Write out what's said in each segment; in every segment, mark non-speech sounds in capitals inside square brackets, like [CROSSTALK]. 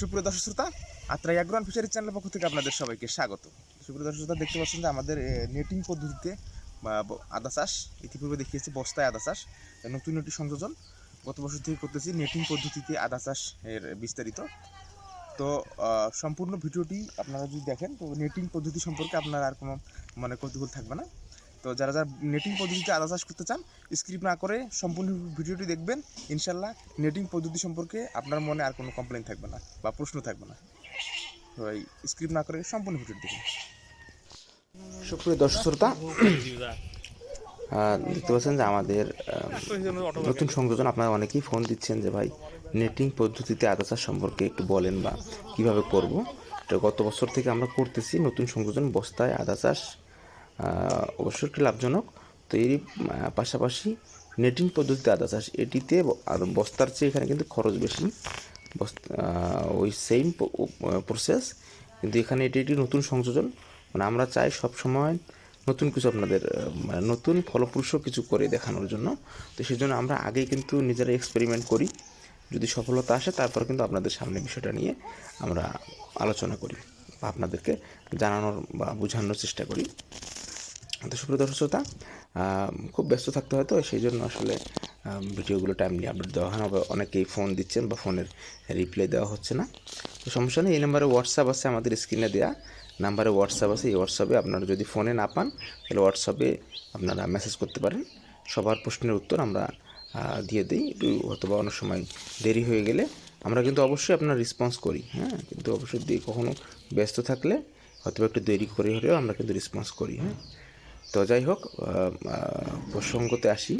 সুপ্রিয় দর্শক শ্রোতা আত্রাই অ্যাগ্রন ফিশারি চ্যানেলের পক্ষ থেকে আপনাদের সবাইকে স্বাগত। সুপ্রিয় দর্শক শ্রোতা, দেখতে পাচ্ছেন যে আমাদের নেটিং পদ্ধতিতে আদা চাষ, ইতিপূর্বে দেখিয়েছি বস্তায় আদা চাষ নতুন একটি সংযোজন। গত বছর থেকে করতেছি নেটিং পদ্ধতিতে আদা চাষ এর বিস্তারিত। তো সম্পূর্ণ ভিডিওটি আপনারা যদি দেখেন, তো নেটিং পদ্ধতি সম্পর্কে আপনার আর কোনো মানে কৌতূহল থাকবে না। তো যারা যারা নেটিং পদ্ধতিতে আদা চাষ করতে চান স্ক্রিপ্ট না করে সম্পূর্ণ ভিডিওটি দেখবেন। ইনশাল্লাহ নেটিং পদ্ধতি সম্পর্কে আপনার মনে আর কোনো কমপ্লেন থাকবে না বা প্রশ্ন থাকবে না। তো এই স্ক্রিপ্ট না করে সম্পূর্ণ ভিডিওটি দেখুন। সুপ্রিয় দর্শক শ্রোতা দেখতে পাচ্ছেন যে আমাদের নতুন সংযোজন আপনারা অনেকেই ফোন দিচ্ছেন যে ভাই নেটিং পদ্ধতিতে আদা চাষ সম্পর্কে একটু বলেন বা কীভাবে করব। এটা গত বছর থেকে আমরা করতেছি নতুন সংযোজন বস্তায় আদা চাষ। অবশ্যই একটি লাভজনক। তো এর পাশাপাশি নেটিং পদ্ধতিতে আদা চাষ এটিতে বস্তার চেয়ে এখানে কিন্তু খরচ বেশি। ওই সেম প্রসেস কিন্তু এখানে এটি একটি নতুন সংযোজন। মানে আমরা চাই সব সময় নতুন কিছু আপনাদের মানে নতুন ফলপ্রসূ কিছু করে দেখানোর জন্য। তো সেই জন্য আমরা আগে কিন্তু নিজেরা এক্সপেরিমেন্ট করি। যদি সফলতা আসে, তারপর কিন্তু আপনাদের সামনে বিষয়টা নিয়ে আমরা আলোচনা করি। বা আপনাদেরকে জানানোর বা বোঝানোর চেষ্টা করি। তো সুপ্রিয় শ্রোতা খুব ব্যস্ত থাকতে হয় তো, সেই জন্য আসলে ভিডিওগুলো টাইমলি আপডেট দেওয়া হয় না বা অনেকেই ফোন দিচ্ছেন বা ফোনের রিপ্লাই দেওয়া হচ্ছে না। তো সমস্যা নেই, এই নাম্বারে হোয়াটসঅ্যাপ আছে আমাদের স্ক্রিনে দেওয়া নাম্বারে হোয়াটসঅ্যাপ আছে, এই হোয়াটসঅ্যাপে আপনারা যদি ফোনে না পান, তাহলে হোয়াটসঅ্যাপে আপনারা মেসেজ করতে পারেন। সবার প্রশ্নের উত্তর আমরা দিয়ে দিই অথবা অনেক সময় দেরি হয়ে গেলে। আমরা কিন্তু অবশ্যই আপনার রেসপন্স করি হ্যাঁ? কিন্তু অবশ্যই দিয়ে কখনো ব্যস্ত থাকলে হয়তো একটু দেরি করে হলেও আমরা কিন্তু রেসপন্স করি হ্যাঁ? তো যাই হোক প্রসঙ্গতে আসি।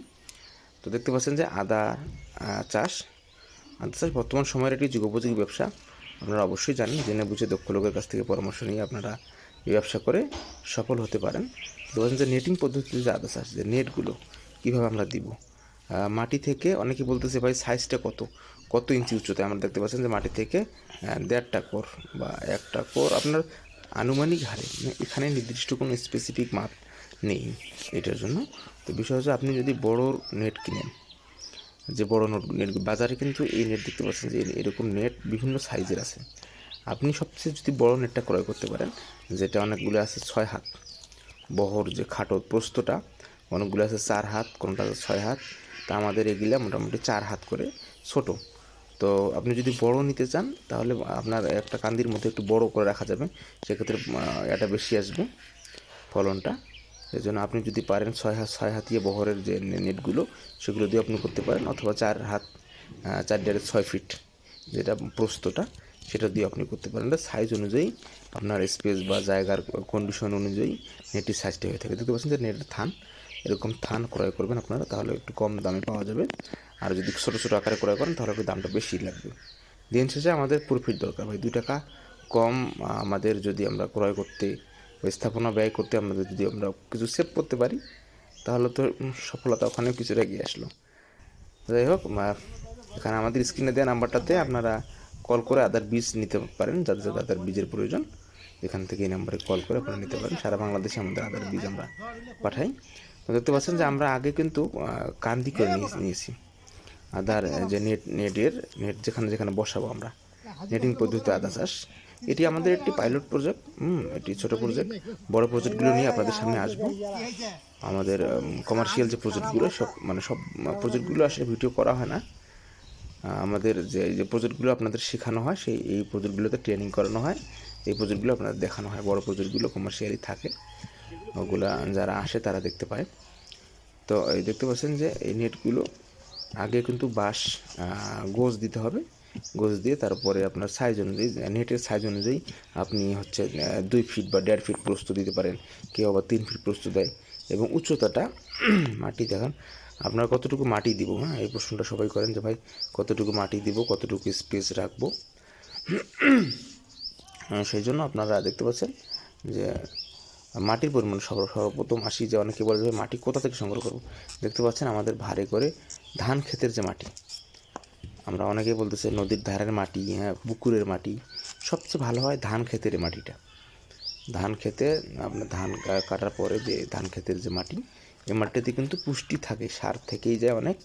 তো দেখতে পাচ্ছেন যে আদা চাষ আদা চাষ বর্তমান সময়ের একটি যুগোপযোগী ব্যবসা। আপনারা অবশ্যই জানেন, জেনে বুঝে দক্ষ লোকের কাছ থেকে পরামর্শ নিয়ে আপনারা এই ব্যবসা করে সফল হতে পারেন। তো যে নেটিং পদ্ধতিতে যে আদা চাষ, যে নেটগুলো কীভাবে আমরা দিব? মাটি থেকে অনেকে বলতেছে, ভাই সাইজটা কত? কত ইঞ্চি উচ্চতায় আমরা দেখতে পাচ্ছেন যে মাটি থেকে দেড়টা কোর বা একটা কোর আপনার আনুমানিক হারে মানে এখানে নির্দিষ্ট কোনো স্পেসিফিক মাপ নেই এটার জন্য। তো বিষয় হচ্ছে আপনি যদি বড় নেট কিনেন, যে বড় নোট নেট বাজারে কিন্তু এই নেট দেখতে পাচ্ছেন যে এরকম নেট বিভিন্ন সাইজের আছে। আপনি সবচেয়ে যদি বড় নেটটা ক্রয় করতে পারেন, যেটা অনেকগুলো আছে ছয় হাত, বহর যে খাটো প্রস্তটা, অনেকগুলো আছে চার হাত, কোনটা আছে ছয় হাত, তা আমাদের এগুলা মোটামুটি চার হাত করে ছোট। তো আপনি যদি বড় নিতে চান, তাহলে আপনার একটা কান্দির মধ্যে একটু বড় করে রাখা যাবে। সেক্ষেত্রে এটা বেশি আসবে ফলনটা। জন্য আপনি যদি পারেন ছয় হাত, ছয় হাতিয়ে বহরের যে নেটগুলো, সেগুলো দিয়ে আপনি করতে পারেন, অথবা চার হাত চার ডেড়ে ছয় ফিট যেটা প্রস্তটা সেটা দিয়ে আপনি করতে পারেন। এটা সাইজ অনুযায়ী আপনার স্পেস বা জায়গার কন্ডিশন অনুযায়ী নেটের সাইজটা হয়ে থাকে। দেখতে পাচ্ছেন যে নেটের থান, এরকম থান ক্রয় করবেন আপনারা, তাহলে একটু কম দামে পাওয়া যাবে। আর যদি ছোটো ছোটো আকারে ক্রয় করেন, তাহলে একটু দামটা বেশি লাগবে। দিন শেষে আমাদের প্রফিট দরকার ভাই। দুই টাকা কম আমাদের যদি আমরা ক্রয় করতে স্থাপনা ব্যয় করতে আমাদের যদি আমরা কিছু সেভ করতে পারি, তাহলে তো সফলতা ওখানেও কিছুটা এগিয়ে আসলো। যাই হোক এখানে আমাদের স্ক্রিনে দেওয়া নাম্বারটাতে আপনারা কল করে আদার বীজ নিতে পারেন, যাদের যাদের আদার বীজের প্রয়োজন। এখান থেকে এই নাম্বারে কল করে আপনারা নিতে পারেন। সারা বাংলাদেশে আমাদের আদার বীজ আমরা পাঠাই। তো দেখতে পাচ্ছেন যে আমরা আগে কিন্তু কান্দি করে নিয়ে- নিয়েছি। আদার, যে নেট নেটের নেট যেখানে যেখানে বসাবো আমরা। নেটিং পদ্ধতিতে আদা চাষ। এটি আমাদের একটি পাইলট প্রজেক্ট হুম এটি ছোট প্রজেক্ট বড় প্রজেক্টগুলো নিয়ে আপনাদের সামনে আসব। আমাদের কমার্শিয়াল যে প্রজেক্টগুলো সব মানে সব প্রজেক্টগুলো আসলে ভিডিও করা হয় না। আমাদের যে যে প্রজেক্টগুলো আপনাদের শেখানো হয় সেই এই প্রজেক্টগুলোতে ট্রেনিং করানো হয়। এই প্রজেক্টগুলো আপনাদের দেখানো হয়। বড় প্রজেক্টগুলো কমার্শিয়ালি থাকে। ওগুলা যারা আসে তারা দেখতে পায়। তো এই দেখতে পাচ্ছেন যে এই নেটগুলো আগে কিন্তু আহ, গোজ দিতে হবে। গোজ দিয়ে তারপরে আপনার সাইজ অনুযায়ী নেটের সাইজ অনুযায়ী আপনি হচ্ছে দুই ফিট বা দেড় ফিট প্রস্তুত দিতে পারেন। কেউ আবার তিন ফিট প্রস্তুত দেয়। এবং উচ্চতাটা, [CLEARS THROAT] মাটি দেখান, আপনার কতটুকু মাটি দিব হ্যাঁ? এই প্রশ্নটা সবাই করেন যে, ভাই, কতটুকু মাটি দিব, কতটুকু স্পেস রাখব? [CLEARS THROAT] সেই জন্য আপনারা দেখতে পাচ্ছেন যে, মাটির পরিমাণ সর্ব, সর্বপ্রথম আসি যে, অনেকে বলে যে মাটি কোথা থেকে সংগ্রহ করব? দেখতে পাচ্ছেন আমাদের ভারে করে ধান ক্ষেতের যে মাটি আমরা অনেকে বলতেছে নদীর ধারের মাটি হ্যাঁ পুকুরের মাটি, সবচেয়ে ভালো হয় ধান ক্ষেতের মাটিটা। ধান খেতে আপনার ধান কাটার পরে যে ধান ক্ষেতের যে মাটি, এই মাটিতে কিন্তু পুষ্টি থাকে, সার থেকেই যায় অনেক।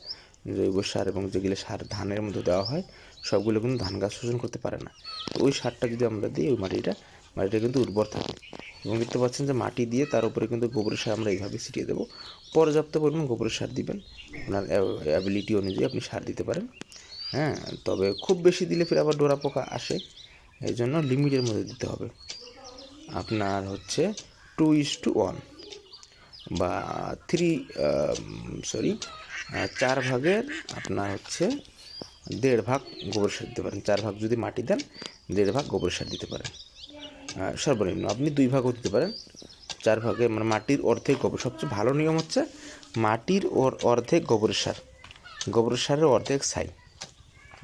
জৈব সার এবং যেগুলো সার ধানের মধ্যে দেওয়া হয়, সবগুলো কিন্তু ধান গাছ শোষণ করতে পারে না। তো ওই সারটা যদি আমরা দিই, ওই মাটিটা মাটিটা কিন্তু উর্বর থাকে। এবং দেখতে পাচ্ছেন যে মাটি দিয়ে তার উপরে কিন্তু গোবরের সার আমরা এইভাবে ছিটিয়ে দেবো। পর্যাপ্ত পরিমাণ গোবরের সার দিবেন। আপনার অ্যাবিলিটি অনুযায়ী আপনি সার দিতে পারেন। হ্যাঁ তবে খুব বেশি দিলে ফের আবার ডোরা পোকা আসে। এই জন্য লিমিটের মধ্যে দিতে হবে। আপনার হচ্ছে টু ইস টু ওয়ান বা থ্রি সরি চার ভাগের আপনার হচ্ছে দেড় ভাগ গোবর সার দিতে পারেন। চার ভাগ যদি মাটি দেন, দেড় ভাগ গোবর সার দিতে পারেন। সর্বনিম্ন আপনি দুই ভাগও দিতে পারেন। চার ভাগে মানে মাটির অর্ধেক গোবর। সবচেয়ে ভালো নিয়ম হচ্ছে মাটির ওর অর্ধেক গোবরের সার। গোবরের সারের অর্ধেক ছাই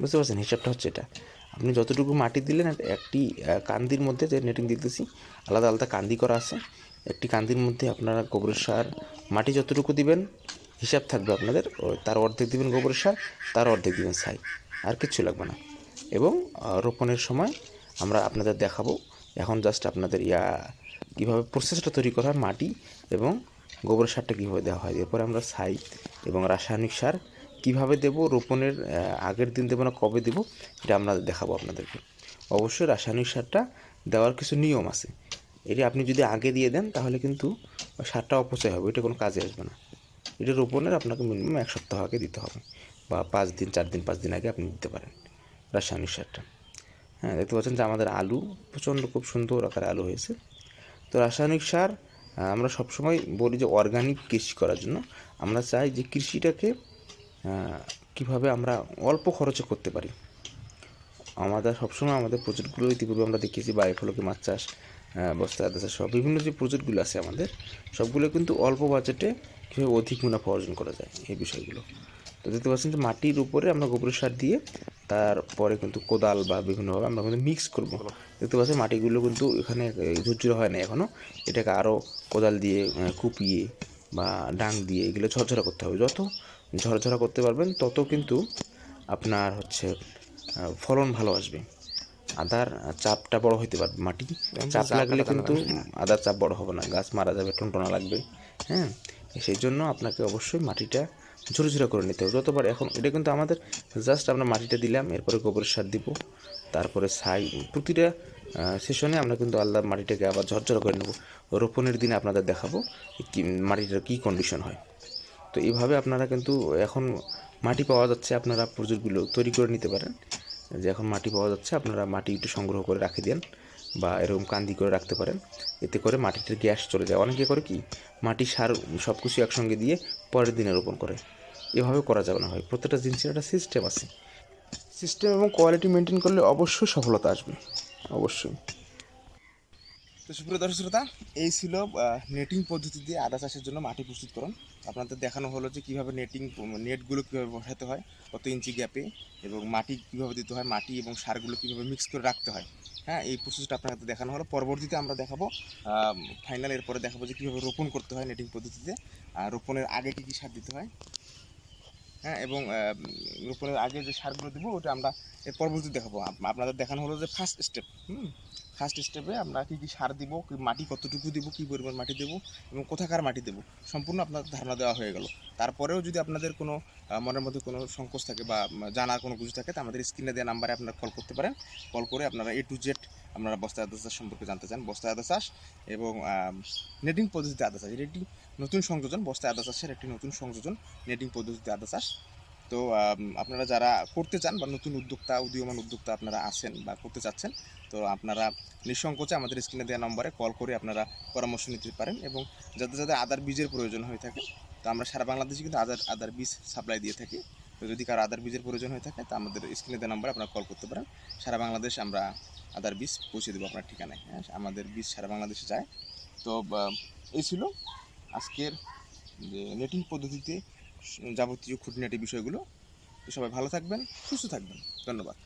বুঝতে পারছেন? হিসাবটা হচ্ছে এটা। আপনি যতটুকু মাটি দিলেন একটি কান্দির মধ্যে যে নেটিং দিতেছি, আলাদা আলাদা কান্দি করা আছে। একটি কান্দির মধ্যে আপনারা গোবরের সার, মাটি যতটুকু দিবেন, হিসাব থাকবে আপনাদের তার অর্ধেক দিবেন গোবর সার, তার অর্ধেক দিবেন ছাই আর কিচ্ছু লাগবে না। এবং রোপণের সময় আমরা আপনাদের দেখাবো, এখন জাস্ট আপনাদের, ইয়া, কীভাবে প্রসেসটা তৈরি করা হয়, মাটি এবং গোবর সারটা কীভাবে দেওয়া হয়। এরপরে আমরা ছাই এবং রাসায়নিক সার কীভাবে দেব, রোপণের আগের দিন দেবো না কবে দেবো, এটা আমরা দেখাবো আপনাদেরকে। অবশ্যই রাসায়নিক সারটা দেওয়ার কিছু নিয়ম আছে। এটা আপনি যদি আগে দিয়ে দেন, তাহলে কিন্তু সারটা অপচয় হবে, এটা কোনো কাজে আসবে না। এটা রোপণের আপনাকে মিনিমাম এক সপ্তাহ আগে দিতে হবে, বা পাঁচ দিন, চার দিন, পাঁচ দিন আগে আপনি দিতে পারেন রাসায়নিক সারটা। হ্যাঁ দেখতে পাচ্ছেন যে আমাদের আলু প্রচণ্ড, খুব সুন্দর আকারে আলু হয়েছে। তো রাসায়নিক সার আমরা সবসময় বলি যে অর্গানিক কৃষি করার জন্য। আমরা চাই যে কৃষিটাকে কীভাবে আমরা অল্প খরচে করতে পারি? আমাদের সবসময় আমাদের প্রজেক্টগুলো ইতিপূর্বে আমরা দেখিয়েছি বায়োফলকে মাছ চাষ বস্তা, আদা চাষ সব বিভিন্ন যে প্রজেক্টগুলো আছে আমাদের, সবগুলো কিন্তু অল্প বাজেটে কীভাবে অধিক মুনাফা অর্জন করা যায় এই বিষয়গুলো। তো দেখতে পাচ্ছেন যে মাটির উপরে আমরা গোবর সার দিয়ে তারপরে কিন্তু কোদাল বা বিভিন্নভাবে আমরা কিন্তু মিক্স করব। দেখতে পাচ্ছেন মাটিগুলো কিন্তু এখানে ঝুরঝুরে হয় না এখনও এটাকে আরও কোদাল দিয়ে কুপিয়ে বা ডাং দিয়ে এগুলো ঝরঝরা করতে হবে। যত ঝরঝরা করতে পারবেন তত কিন্তু আপনার হচ্ছে ফলন ভালো আসবে। আদার চাপটা বড় হইতে পারবে মাটি চাপ লাগলে কিন্তু আদার চাপ বড় হবে না গাছ মারা যাবে টনটনা লাগবে হ্যাঁ? সেই জন্য আপনাকে অবশ্যই মাটিটা ঝুরঝুরা করে নিতে হবে। যতবার এখন এটা কিন্তু আমাদের জাস্ট আমরা মাটিটা দিলাম এরপরে গোবর সার দিব তারপরে ছাই প্রতিটা সেশনে আমরা কিন্তু আলাদা মাটিটাকে আবার ঝরঝরা করে নেব। রোপণের দিনে আপনাদের দেখাবো কি মাটিটার কী কন্ডিশন হয়। তো এইভাবে আপনারা কিন্তু এখন মাটি পাওয়া যাচ্ছে আপনারা প্রজেক্টগুলো তৈরি করে নিতে পারেন। যে এখন মাটি পাওয়া যাচ্ছে, আপনারা মাটি একটু সংগ্রহ করে রাখে দেন বা এরকম কান্দি করে রাখতে পারেন। এতে করে মাটিটার গ্যাস চলে যায়। অনেকে করে কি, মাটি, সার সব কিছু একসঙ্গে দিয়ে পরের দিনে রোপণ করে। এভাবে করা যাবে না হয় প্রত্যেকটা জিনিসের একটা সিস্টেম আছে। সিস্টেম এবং কোয়ালিটি মেনটেন করলে অবশ্যই সফলতা আসবে। অবশ্যই। তো সুপ্রিয় দর্শক শ্রোতা, এই ছিল নেটিং পদ্ধতি দিয়ে আদা চাষের জন্য মাটি প্রস্তুতকরণ আপনাদের দেখানো হলো যে কীভাবে নেটিং নেটগুলো কীভাবে বসাতে হয়, কত ইঞ্চি গ্যাপে এবং মাটি কীভাবে দিতে হয়, মাটি এবং সারগুলো কীভাবে মিক্স করে রাখতে হয়। হ্যাঁ এই প্রসেসটা আপনাদের দেখানো হলো। পরবর্তীতে আমরা দেখাবো ফাইনাল এরপরে দেখাবো যে কীভাবে রোপণ করতে হয় নেটিং পদ্ধতিতে, আর রোপণের আগে কী কী সার দিতে হয়। হ্যাঁ এবং রোপণের আগে যে সারগুলো দেবো, ওটা আমরা এর পরবর্তীতে দেখাবো। আপনাদের দেখানো হলো যে ফার্স্ট স্টেপ হুম? ফার্স্ট স্টেপে আমরা কী কী সার দিব, কি মাটি কতটুকু দিব, কী পরিমাণ মাটি দেবো, এবং কোথাকার মাটি দেবো, সম্পূর্ণ আপনাদের ধারণা দেওয়া হয়ে গেল। তারপরেও যদি আপনাদের কোনো মনের মধ্যে কোনো সংকোচ থাকে বা জানার কোনো কিছু থাকে, তো আমাদের স্ক্রিনে দেওয়া নাম্বারে আপনারা কল করতে পারেন। কল করে আপনারা এ টু জেড আপনারা বস্তা আদা চাষ সম্পর্কে জানতে চান বস্তা আদা চাষ এবং নেটিং পদ্ধতিতে আদা চাষ। এটি একটি নতুন সংযোজন বস্তা আদা চাষের একটি নতুন সংযোজন, নেটিং পদ্ধতিতে আদা চাষ। তো আপনারা যারা করতে চান বা নতুন উদ্যোক্তা, উদীয়মান উদ্যোক্তা আপনারা আছেন বা করতে চাচ্ছেন, তো আপনারা নিঃসংকোচে আমাদের স্ক্রিনে দেওয়া নম্বরে কল করে আপনারা পরামর্শ নিতে পারেন এবং যাদের যাদের আদার বীজের প্রয়োজন হয়ে থাকে। তো আমরা সারা বাংলাদেশে কিন্তু আদার আদার বীজ সাপ্লাই দিয়ে থাকি। তো যদি কারও আদার বীজের প্রয়োজন হয়ে থাকে, তা আমাদের স্ক্রিনে দেওয়া নম্বরে আপনারা কল করতে পারেন। সারা বাংলাদেশ আমরা আদার বীজ পৌঁছে দেবো আপনার ঠিকানায় হ্যাঁ? আমাদের বীজ সারা বাংলাদেশে যায়। তো এই ছিল আজকের, যে নেটিং পদ্ধতিতে যাবতীয় খুঁটিনাটি বিষয়গুলো। তো সবাই ভালো থাকবেন, সুস্থ থাকবেন। ধন্যবাদ।